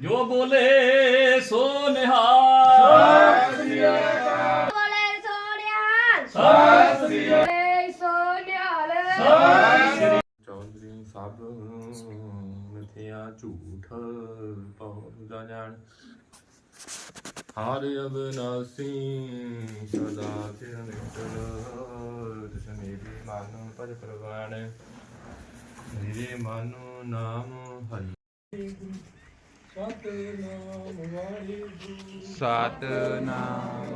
ਜੋ ਬੋਲੇ ਸੋ ਨਿਹਾਲ। ਬੋਲੇ ਸਤਿ ਸ੍ਰੀ ਅਕਾਲ ਸੋਨਿਆਲ ਚੌਧਰੀ ਸਭ ਮਿਥਿਆ ਝੂਠ ਪਹੁੰਚਦਾ ਜਾਣ। ਹਰ ਅਬਨਾਸੀ ਸਦਾ ਸਿਰ ਨਿਟਲ ਤਸਨੇ ਵੀ ਮਨ ਭਜ ਪ੍ਰਵਾਨ ਮੇਰੇ ਮਨੁ ਨਾਮ ਹਰੀ। ਸਤਨਾਮ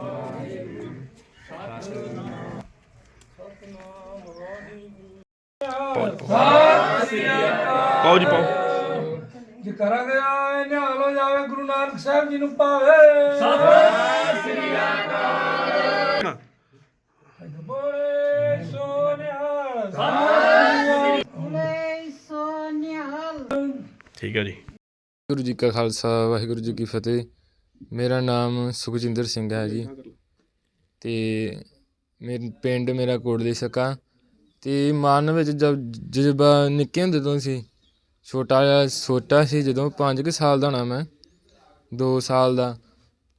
ਪਾਓ ਜੀ ਪਾਓ ਜੇ ਕਰਾਂਗੇ ਆਏ ਨਿਹਾਲ ਹੋ ਜਾਵੇ ਗੁਰੂ ਨਾਨਕ ਸਾਹਿਬ ਜੀ ਨੂੰ ਪਾਵੇ। ਬੋਲੇ ਸੋਨਿਹਾਲ ਬੋਲੇ ਸੋਨਿਆਲ। ਠੀਕ ਹੈ ਜੀ। ਵਾਹਿਗੁਰੂ ਜੀ ਕਾ ਖਾਲਸਾ, ਵਾਹਿਗੁਰੂ ਜੀ ਕੀ ਫਤਿਹ। ਮੇਰਾ ਨਾਮ ਸੁਖਜਿੰਦਰ ਸਿੰਘ ਹੈ ਜੀ। ਤੇ ਮੇਰੇ ਪਿੰਡ ਮੇਰਾ ਕੋਟਲੀ ਸਕਾ ਤੇ ਮਨ ਵਿੱਚ ਜਦ ਜਜ਼ਬਾ ਨਿੱਕੇ ਹੁੰਦੇ ਤੋਂ ਸੀ, ਛੋਟਾ ਜਿਹਾ ਛੋਟਾ ਸੀ, ਜਦੋਂ 5 ਕੁ ਸਾਲ ਦਾ ਹੋਣਾ ਮੈਂ 2 ਸਾਲ ਦਾ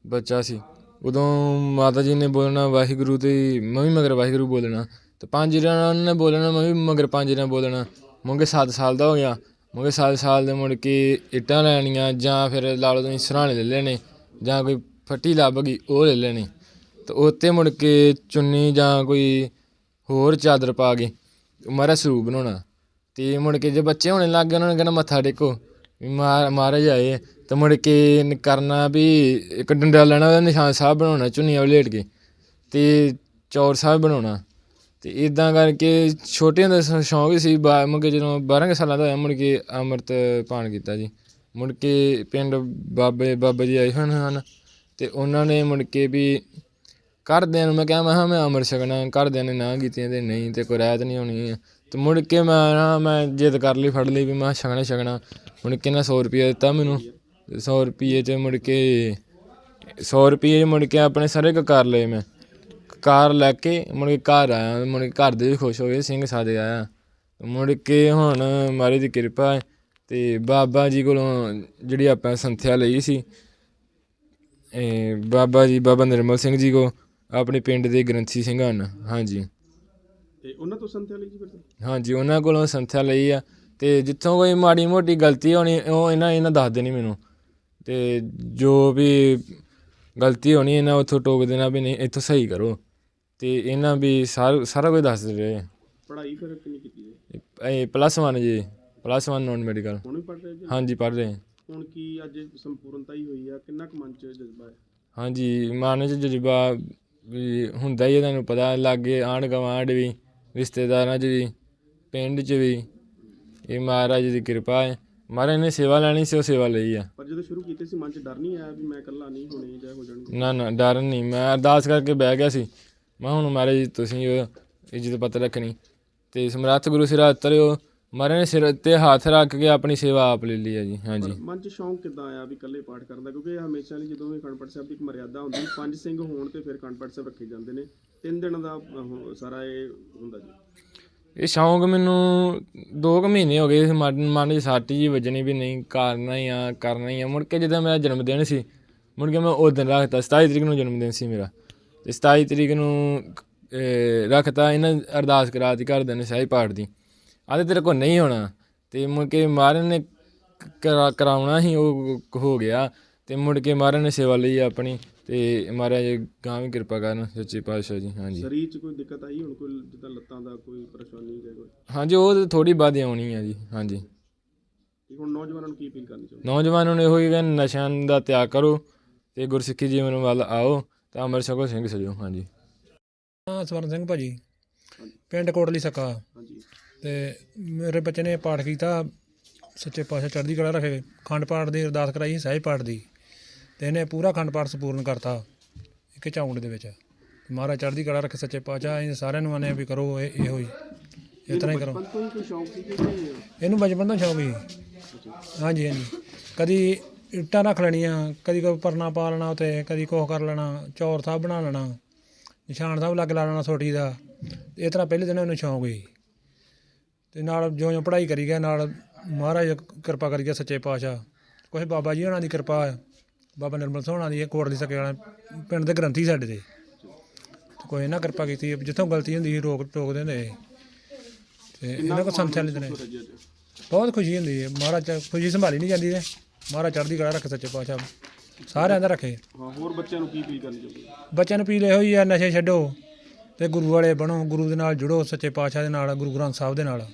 ਬੱਚਾ ਸੀ। ਉਦੋਂ ਮਾਤਾ ਜੀ ਨੇ ਬੋਲਣਾ, ਵਾਹਿਗੁਰੂ ਤੇ ਮੈਂ ਵੀ ਮਗਰ ਵਾਹਿਗੁਰੂ ਬੋਲਣਾ। ਤੇ ਪੰਜ ਜਣਾਂ ਉਹਨਾਂ ਨੇ ਬੋਲਣਾ, ਮੈਂ ਵੀ ਮਗਰ ਪੰਜ ਜਣਾਂ ਬੋਲਣਾ। ਮੁੰਗੇ 7 ਸਾਲ ਦਾ ਹੋ ਗਿਆ। ਮੁੰਗੇ 7 ਸਾਲ ਦੇ ਮੁੜ ਕੇ ਇੱਟਾਂ ਲੈਣੀਆਂ ਜਾਂ ਫਿਰ ਲਾ ਲਓ ਤੁਸੀਂ ਸਰਾਣੇ ਲੈ ਲੈਣੇ ਜਾਂ ਕੋਈ ਫੱਟੀ ਲੱਭ ਗਈ, ਉਹ ਲੈ ਲੈਣੀ। ਤੇ ਉੱਤੇ ਮੁੜ ਕੇ ਚੁੰਨੀ ਜਾਂ ਕੋਈ ਹੋਰ ਚਾਦਰ ਪਾ ਕੇ ਮਹਾਰਾਜ ਸਰੂਪ ਬਣਾਉਣਾ। ਤੇ ਮੁੜ ਕੇ ਜੇ ਬੱਚੇ ਹੋਣੇ ਲੱਗ ਗਏ, ਉਹਨਾਂ ਨੇ ਕਹਿਣਾ ਮੱਥਾ ਟੇਕੋ, ਵੀ ਮਹਾ- ਮਹਾਰਾਜ ਆਏ ਤੇ ਮੁੜ ਕੇ ਕਰਨਾ ਵੀ ਇੱਕ ਡੰਡਾ ਲੈਣਾ ਉਹਦਾ ਨਿਸ਼ਾਨ ਸਾਹਿਬ ਬਣਾਉਣਾ, ਚੁੰਨੀਆਂ ਵਲੇਟ ਕੇ। ਤੇ ਚੌਰ ਸਾਹਿਬ ਬਣਾਉਣਾ। ਤੇ ਇਦਾਂ ਕਰਕੇ ਛੋਟੇ ਹੁੰਦੇ ਸ- ਸ਼ੌਂਕ ਸੀ, ਬਾ ਮੁੜ ਕੇ ਜਦੋਂ 12 ਕੁ ਸਾਲਾਂ ਦਾ ਹੋਇਆ, ਮੁੜ ਕੇ ਅੰਮ੍ਰਿਤ ਪਾਣ ਕੀਤਾ ਜੀ। ਮੁੜ ਕੇ ਪਿੰਡ ਬਾਬੇ, ਬਾਬਾ ਜੀ ਆਏ ਹੋਣ ਹਨ ਤੇ ਉਹਨਾਂ ਨੇ ਮੁੜ ਕੇ ਵੀ ਘਰਦਿਆਂ ਨੂੰ ਮੈਂ ਕਿਹਾ ਮੈਂ ਕਿਹਾ, ਮੈਂ ਅੰਮ੍ਰਿਤ ਛਕਣਾ, ਘਰਦਿਆਂ ਨੇ ਨਾ ਕੀਤੀਆਂ ਤੇ ਨਹੀਂ, ਤੇ ਕੋਈ ਰਹਿਤ ਨਹੀਂ ਹੋਣੀ ਹੈ ਤੇ ਮੁੜ ਕੇ ਮੈਂ ਨਾ, ਮੈਂ ਜਿੱਦ ਕਰ ਲਈ, ਫੜ ਲਈ ਵੀ ਮੈਂ ਛਕਣਾ ਹੀ ਛਕਣਾ। ਮੁੜ ਕੇ ਨਾ 100 ਰੁਪਏ ਦਿੱਤਾ ਮੈਨੂੰ 100 ਰੁਪਏ ਚ ਮੁੜ ਕੇ 100 ਰੁਪਏ ਮੁੜ ਕੇ ਆਪਣੇ ਸਾਰੇ ਕੁ ਕਰ ਲਏ ਮੈਂ। ਕਾਰ ਲੈ ਕੇ ਮੁੜ ਕੇ ਘਰ ਆਇਆ ਮੁੜ ਕੇ ਘਰ ਦੇ ਵੀ ਖੁਸ਼ ਹੋ ਗਏ ਸਿੰਘ ਸਾਦੇ ਆਇਆ। ਮੁੜ ਕੇ ਹੁਣ ਮਾਰੀ ਦੀ ਕਿਰਪਾ ਹੈ ਤੇ ਬਾਬਾ ਜੀ ਕੋਲੋਂ ਜਿਹੜੀ ਆਪਾਂ ਸੰਥਿਆ ਲਈ ਸੀ ਇਹ ਬਾਬਾ ਜੀ ਬਾਬਾ ਨਿਰਮਲ ਸਿੰਘ ਜੀ ਕੋ ਆਪਣੇ ਪਿੰਡ ਦੇ ਗ੍ਰੰਥੀ ਸਿੰਘ ਹਨ ਹਾਂਜੀ। ਤੇ ਉਹਨਾਂ ਤੋਂ ਸੰਥਿਆ ਲਈ ਜੀ ਫਿਰ? ਤੁਸੀਂ? ਹਾਂਜੀ ਉਹਨਾਂ ਕੋਲੋਂ ਸੰਥਿਆ ਲਈ ਆ ਤੇ ਜਿੱਥੋਂ ਕੋਈ ਮਾੜੀ ਮੋਟੀ ਗਲਤੀ ਹੋਣੀ ਉਹ ਇਹਨਾਂ ਇਹਨਾਂ ਦੱਸ ਦੇਣੀ ਮੈਨੂੰ। ਤੇ ਜੋ ਵੀ ਗਲਤੀ ਹੋਣੀ ਇਹਨਾਂ ਉੱਥੋਂ ਟੋਕ ਦੇਣਾ ਵੀ ਨਹੀਂ ਇੱਥੋਂ ਸਹੀ ਕਰੋ। ਤੇ ਇਹਨਾਂ ਵੀ ਸਾਰ ਸਾਰਾ ਕੁਝ ਦੱਸ ਰਹੇ। ਪੜ੍ਹਾਈ ਫਿਰ ਕਿੰਨੀ ਕੀਤੀ ਹੈ? ਇਹ ਪਲੱਸ 1 ਜੀ ਪਲੱਸ 1 ਨਾਨ ਮੈਡੀਕਲ ਹੁਣ ਵੀ ਪੜ੍ਹ ਰਹੇ ਜੀ? ਹਾਂਜੀ ਪੜ੍ਹ ਰਹੇ। ਹੁਣ ਕੀ ਅੱਜ ਸੰਪੂਰਨਤਾ ਹੀ ਹੋਈ ਆ? ਕਿੰਨਾ ਕੁ ਮਨ ਚ ਜਜ਼ਬਾ ਹੈ? ਹਾਂਜੀ ਮਨ 'ਚ ਜਜ਼ਬਾ ਵੀ ਹੁੰਦਾ ਹੀ ਹੈ ਤੁਹਾਨੂੰ ਪਤਾ ਲਾਗੇ ਆਂਢ ਗੁਆਂਢ ਵੀ ਰਿਸ਼ਤੇਦਾਰਾਂ 'ਚ ਵੀ ਪਿੰਡ 'ਚ ਵੀ। ਇਹ ਮਹਾਰਾਜ ਦੀ ਕਿਰਪਾ ਹੈ। ਮਹਾਰਾਜ ਨੇ ਸੇਵਾ ਲੈਣੀ ਸੀ ਉਹ ਸੇਵਾ ਲਈ ਆ। ਪਰ ਜਦੋਂ ਸ਼ੁਰੂ ਕੀਤੇ ਸੀ ਮਨ ਚ ਡਰ ਨਹੀਂ ਆਇਆ ਵੀ ਮੈਂ ਇਕੱਲਾ ਨਹੀਂ ਹੋਣੇ ਜਾਂ ਹੋ ਜਾਣਗੇ ਨਾ ਨਾ ਡਰ ਨਹੀਂ। ਮੈਂ ਅਰਦਾਸ ਕਰਕੇ ਬਹਿ ਗਿਆ ਸੀ। ਮੈਂ ਹੁਣ ਮਹਾਰਾਜ ਤੁਸੀਂ ਇੱਜ਼ਤ ਪੱਤ ਰੱਖਣੀ। ਤੇ ਸਮਰੱਥ ਗੁਰੂ ਸਿਰ ਧਰਿਓ। ਮਹਾਰਾਜ ਨੇ ਸਿਰ ਤੇ ਹੱਥ ਰੱਖ ਕੇ ਆਪਣੀ ਸੇਵਾ ਆਪ ਲੈ ਲਈ ਹੈ ਜੀ। ਹਾਂਜੀ। ਮਨ ਚ ਸ਼ੌਂਕ ਕਿੱਦਾਂ ਆਇਆ ਵੀ ਇਕੱਲੇ ਪਾਠ ਕਰਨ ਦਾ? ਕਿਉਂਕਿ ਹਮੇਸ਼ਾ ਲਈ ਜਦੋਂ ਵੀ ਅਖੰਡ ਪਾਠ ਸਾਹਿਬ ਦੀ ਇੱਕ ਮਰਿਆਦਾ ਹੁੰਦੀ ਪੰਜ ਸਿੰਘ ਹੋਣ ਤੇ ਫਿਰ ਅਖੰਡ ਪਾਠ ਸਾਹਿਬ ਰੱਖੇ ਜਾਂਦੇ ਨੇ। ਤਿੰਨ ਦਿਨ ਦਾ ਸਾਰਾ ਇਹ ਹੁੰਦਾ ਜੀ। ਇਹ ਸ਼ੌਂਕ ਮੈਨੂੰ 2 ਕੁ ਮਹੀਨੇ ਹੋ ਗਏ ਮਨ ਮਨ 'ਚ ਸੱਟ ਜੀ ਵੱਜਣੀ ਵੀ ਨਹੀਂ ਕਰਨਾ ਹੀ ਆ ਕਰਨਾ ਹੀ ਆ। ਮੁੜ ਕੇ ਜਦੋਂ ਮੇਰਾ ਜਨਮ ਦਿਨ ਸੀ ਮੁੜ ਕੇ ਮੈਂ ਉਹ ਦਿਨ ਰੱਖਤਾ 27 ਤਰੀਕ ਨੂੰ ਜਨਮ ਦਿਨ ਸੀ ਮੇਰਾ। ਤੇ 27 ਤਰੀਕ ਨੂੰ ਰੱਖਤਾ ਇਹਨਾਂ ਅਰਦਾਸ ਕਰਾਤੀ ਘਰਦਿਆਂ ਨੇ ਸਹਿਜ ਪਾਠ ਦੀ। ਆਦੇ ਤੇਰੇ ਕੋਲ ਨਹੀਂ ਹੋਣਾ। ਤੇ ਮੁੜ ਕੇ ਮਹਾਰਾਜ ਨੇ ਕਰਾ- ਕਰਾਉਣਾ ਹੀ ਉਹ ਹੋ ਗਿਆ। ਤੇ ਮੁੜ ਕੇ ਮਹਾਰਾਜ ਨੇ ਸੇਵਾ ਲਈ ਆਪਣੀ ਤੇ ਮਹਾਰਾਜ ਗਾਂ ਵੀ ਕਿਰਪਾ ਕਰਨ ਸੱਚੇ ਪਾਤਸ਼ਾਹ ਜੀ ਹਾਂਜੀ। ਸਰੀਰ ਚ ਕੋਈ ਦਿੱਕਤ ਆਈ ਹੁਣ ਕੋਈ ਜਿੱਦਾਂ ਲੱਤਾਂ ਦਾ ਕੋਈ ਪਰੇਸ਼ਾਨੀ ਜਾਂ ਕੋਈ? ਹਾਂਜੀ ਉਹ ਥੋੜੀ ਬਾਅਦ ਆਉਣੀ ਆ ਜੀ ਹਾਂਜੀ। ਹੁਣ ਨੌਜਵਾਨਾਂ ਨੂੰ ਕੀ ਅਪੀਲ ਕਰਨੀ ਚਾਹੁੰਦੇ? ਨੌਜਵਾਨਾਂ ਨੂੰ ਇਹੋ ਹੀ ਕਹਿੰਦੇ ਨਸ਼ਿਆਂ ਦਾ ਤਿਆਗ ਕਰੋ ਤੇ ਗੁਰਸਿੱਖੀ ਜੀਵਨ ਵੱਲ ਆਓ। ਤਾਂ ਅੰਮ੍ਰਿਤ ਛਕੋ ਸਿੰਘ ਸਜੋ ਹਾਂਜੀ। ਹਾਂ ਸਵਰਨ ਸਿੰਘ ਭਾਜੀ। ਪਿੰਡ ਕੋਟਲੀ ਸਕਾ। ਹਾਂਜੀ। ਤੇ ਮੇਰੇ ਬੱਚੇ ਨੇ ਪਾਠ ਕੀਤਾ ਸੱਚੇ ਪਾਤਸ਼ਾਹ ਚੜ੍ਹਦੀ ਕਲਾ ਰੱਖੇ ਖੰਡ ਪਾਠ ਦੀ ਅਰਦਾਸ ਕਰਾਈ ਸੀ ਸਹਿਜ ਪਾਠ ਦੀ। ਤੇ ਇਹਨੇ ਪੂਰਾ ਖੰਡ ਪਾਠ ਸੰਪੂਰਨ ਕਰਤਾ ਇੱਕ ਝਾਉਂਡ ਦੇ ਵਿੱਚ। ਮਹਾਰਾਜ ਚੜ੍ਹਦੀ ਕਲਾ ਰੱਖੇ ਸੱਚੇ ਪਾਤਸ਼ਾਹ ਅਸੀਂ ਸਾਰਿਆਂ ਨੂੰ ਆਨੇ ਵੀ ਕਰੋ ਇਹ ਇਹੋ ਹੀ। ਇਸ ਤਰ੍ਹਾਂ ਹੀ ਕਰੋ। ਬਚਪਨ ਤੋਂ ਸ਼ੌਂਕ ਸੀ? ਇਹਨੂੰ ਬਚਪਨ ਤੋਂ ਸ਼ੌਕ ਸੀ। ਹਾਂਜੀ ਹਾਂਜੀ। ਕਦੀ ਇੱਟਾਂ ਰੱਖ ਲੈਣੀਆਂ, ਕਦੀ ਕੋਈ ਪਰਨਾ ਪਾ ਲੈਣਾ ਉਤੇ ਕਦੀ ਕੋਹ ਕਰ ਲੈਣਾ, ਚੌਰ ਸਾਹਿਬ ਬਣਾ ਲੈਣਾ, ਨਿਸ਼ਾਨ ਸਾਹਿਬ ਲੱਗ ਲਾ ਲੈਣਾ ਛੋਟੀ ਦਾ ਇਹ ਤਰ੍ਹਾਂ ਪਹਿਲੇ ਦਿਨ ਇਹਨੂੰ ਸ਼ੌਂਕ ਹੋਈ ਤੇ ਨਾਲ ਜਿਉਂ ਜਿਉਂ ਪੜ੍ਹਾਈ ਕਰੀ ਗਿਆ, ਨਾਲ ਮਹਾਰਾਜ ਕਿਰਪਾ ਕਰੀ ਗਿਆ ਸੱਚੇ ਪਾਤਸ਼ਾਹ। ਕੋਈ ਬਾਬਾ ਜੀ ਹੋਣਾ ਦੀ ਕਿਰਪਾ ਬਾਬਾ ਨਿਰਮਲ ਸਿੰਘ ਹੋਣਾ ਦੀ, ਇਹ ਕੋਟ ਦੀ ਸਕੇ ਵਾਲਾ, ਪਿੰਡ ਦੇ ਗ੍ਰੰਥੀ ਸਾਡੇ ਦੇ। ਤੇ ਕੋਈ ਇਹਨਾਂ ਕਿਰਪਾ ਕੀਤੀ, ਜਿੱਥੋਂ ਗਲਤੀ ਹੁੰਦੀ ਸੀ, ਰੋਕ ਟੋਕ ਦਿੰਦੇ ਸੀ। ਤੇ ਇਹਨਾਂ ਕੋ ਸੰਥਿਆ ਲੈਂਦੇ ਨੇ ਬਹੁਤ ਖੁਸ਼ੀ ਹੁੰਦੀ ਹੈ, ਮਹਾਰਾਜ ਖੁਸ਼ੀ ਸੰਭਾਲੀ ਨਹੀਂ ਜਾਂਦੀ ਤੇ। ਮਹਾਰਾਜ ਚੜ੍ਹਦੀ ਕਲਾ ਰੱਖੇ ਸੱਚੇ ਪਾਤਸ਼ਾਹ ਸਾਰਿਆਂ ਦਾ ਰੱਖੇ। ਹਾਂ ਹੋਰ ਬੱਚਿਆਂ ਨੂੰ ਕੀ ਅਪੀਲ ਕਰਨੀ ਚਾਹੁੰਦੇ ਹੋ? ਬੱਚਿਆਂ ਨੂੰ ਪੀਲੇ ਹੋਈ ਆ ਨਸ਼ੇ ਛੱਡੋ ਤੇ ਗੁਰੂ ਵਾਲੇ ਬਣੋ ਗੁਰੂ ਦੇ ਨਾਲ ਜੁੜੋ ਸੱਚੇ ਪਾਤਸ਼ਾਹ ਦੇ ਨਾਲ ਗੁਰੂ ਗ੍ਰੰਥ ਸਾਹਿਬ ਦੇ ਨਾਲ।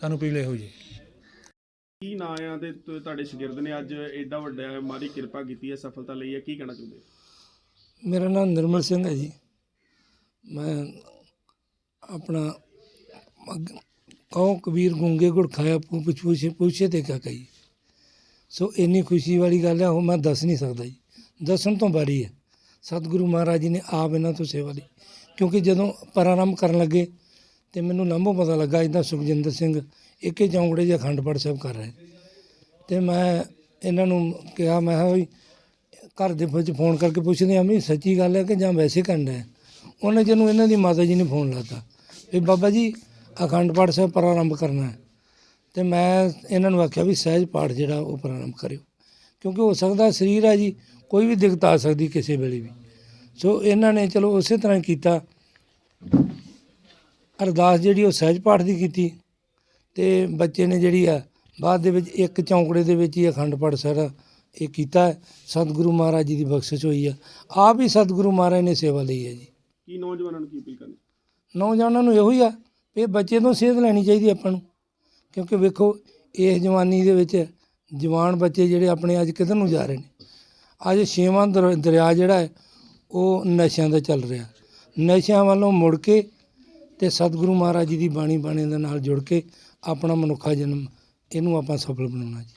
ਸਾਨੂੰ ਪੀਲੇ ਹੋਈ ਜੀ। ਕੀ ਨਾਂ ਆ ਤੇ ਤੁ- ਤੁਹਾਡੇ ਸ਼ਾਗਿਰਦ ਨੇ ਅੱਜ ਐਡਾ ਵੱਡਾ ਮਾਰੀ ਕਿਰਪਾ ਕੀਤੀ ਹੈ ਸਫਲਤਾ ਲਈ ਹੈ ਕੀ ਕਹਿਣਾ ਚਾਹੁੰਦੇ ਹੋ? ਮੇਰਾ ਨਾਮ ਨਿਰਮਲ ਸਿੰਘ ਹੈ ਜੀ। ਮੈਂ ਆਪਣਾ ਅੱਗ- ਕਹੋ ਕਬੀਰ ਗੁੰਗੇ ਗੁੜ ਖਾਇਆ ਪੂ ਪੁੱਛ ਪੁੱਛੇ ਪੁੱਛੇ ਤੇ ਕਿਆ ਕਹੀ। ਸੋ ਇੰਨੀ ਖੁਸ਼ੀ ਵਾਲੀ ਗੱਲ ਹੈ, ਉਹ ਮੈਂ ਦੱਸ ਨਹੀਂ ਸਕਦਾ ਜੀ। ਦੱਸਣ ਤੋਂ ਬਾਰੀ ਹੈ। ਸਤਿਗੁਰੂ ਮਹਾਰਾਜ ਜੀ ਨੇ ਆਪ ਇਹਨਾਂ ਤੋਂ ਸੇਵਾ ਲਈ। ਕਿਉਂਕਿ ਜਦੋਂ ਪ੍ਰਾਰੰਭ ਕਰਨ ਲੱਗੇ ਤੇ ਮੈਨੂੰ ਲੰਬੋ ਪਤਾ ਲੱਗਾ ਇਦਾਂ ਸੁਖਜਿੰਦਰ ਸਿੰਘ ਇੱਕੇ ਚੌਂਕੜੇ ਜਿਹਾ ਅਖੰਡ ਪਾਠ ਸਾਹਿਬ ਕਰ ਰਹੇ। ਤੇ ਮੈਂ ਇਹਨਾਂ ਨੂੰ ਕਿਹਾ, ਮੈਂ ਕਿਹਾ ਵੀ ਘਰ ਦੇ ਵਿੱਚ ਫੋਨ ਕਰਕੇ ਪੁੱਛਦੇ ਆ ਵੀ ਸੱਚੀ ਗੱਲ ਹੈ ਕਿ ਜਾਂ ਵੈਸੇ ਕਰਨਾ ਹੈ? ਉਹਨੇ ਜਿਹਨੂੰ ਇਹਨਾਂ ਦੀ ਮਾਤਾ ਜੀ ਨੇ ਫੋਨ ਲਾਤਾ, ਵੀ ਬਾਬਾ ਜੀ, ਅਖੰਡ ਪਾਠ ਸਾਹਿਬ ਪ੍ਰਾਰੰਭ ਕਰਨਾ ਹੈ। ਤੇ ਮੈਂ ਇਹਨਾਂ ਨੂੰ ਆਖਿਆ ਵੀ ਸਹਿਜ ਪਾਠ ਜਿਹੜਾ ਉਹ ਪ੍ਰਾਰੰਭ ਕਰਿਓ। ਕਿਉਂਕਿ ਹੋ ਸਕਦਾ ਸਰੀਰ ਹੈ ਜੀ ਕੋਈ ਵੀ ਦਿੱਕਤ ਆ ਸਕਦੀ ਕਿਸੇ ਵੇਲੇ ਵੀ। ਸੋ ਇਹਨਾਂ ਨੇ ਚਲੋ ਉਸੇ ਤਰ੍ਹਾਂ ਕੀਤਾ। ਅਰਦਾਸ ਜਿਹੜੀ ਉਹ ਸਹਿਜ ਪਾਠ ਦੀ ਕੀਤੀ। ਤੇ ਬੱਚੇ ਨੇ ਜਿਹੜੀ ਆ ਬਾਅਦ ਦੇ ਵਿੱਚ ਇੱਕ ਚੌਂਕੜੇ ਦੇ ਵਿੱਚ ਹੀ ਅਖੰਡ ਪਾਠ ਸਾਰਾ ਇਹ ਕੀਤਾ। ਸਤਿਗੁਰੂ ਮਹਾਰਾਜ ਜੀ ਦੀ ਬਖਸ਼ਿਸ਼ ਹੋਈ ਆ। ਆਪ ਹੀ ਸਤਿਗੁਰੂ ਮਹਾਰਾਜ ਨੇ ਸੇਵਾ ਲਈ ਹੈ ਜੀ। ਕੀ ਨੌਜਵਾਨਾਂ ਨੂੰ ਕੀ ਅਪੀਲ ਕਰਨੀ? ਨੌਜਵਾਨਾਂ ਨੂੰ ਇਹੋ ਹੀ ਆ ਇਹ ਬੱਚੇ ਤੋਂ ਸੇਧ ਲੈਣੀ ਚਾਹੀਦੀ ਆਪਾਂ ਨੂੰ। ਕਿਉਂਕਿ ਵੇਖੋ, ਇਸ ਜਵਾਨੀ ਦੇ ਵਿੱਚ ਜਵਾਨ ਬੱਚੇ ਜਿਹੜੇ ਆਪਣੇ ਅੱਜ ਕਿੱਧਰ ਨੂੰ ਜਾ ਰਹੇ ਨੇ? ਅੱਜ ਛੇਵਾਂ ਦਰ- ਦਰਿਆ ਜਿਹੜਾ ਹੈ, ਉਹ ਨਸ਼ਿਆਂ ਦਾ ਚੱਲ ਰਿਹਾ। ਨਸ਼ਿਆਂ ਵੱਲੋਂ ਮੁੜ ਕੇ ਤੇ ਸਤਿਗੁਰੂ ਮਹਾਰਾਜ ਜੀ ਦੀ ਬਾਣੀ ਬਾਣੀ ਦੇ ਨਾਲ ਜੁੜ ਕੇ ਆਪਣਾ ਮਨੁੱਖਾ ਜਨਮ ਇਹਨੂੰ ਆਪਾਂ ਸਫਲ ਬਣਾਉਣਾ ਜੀ।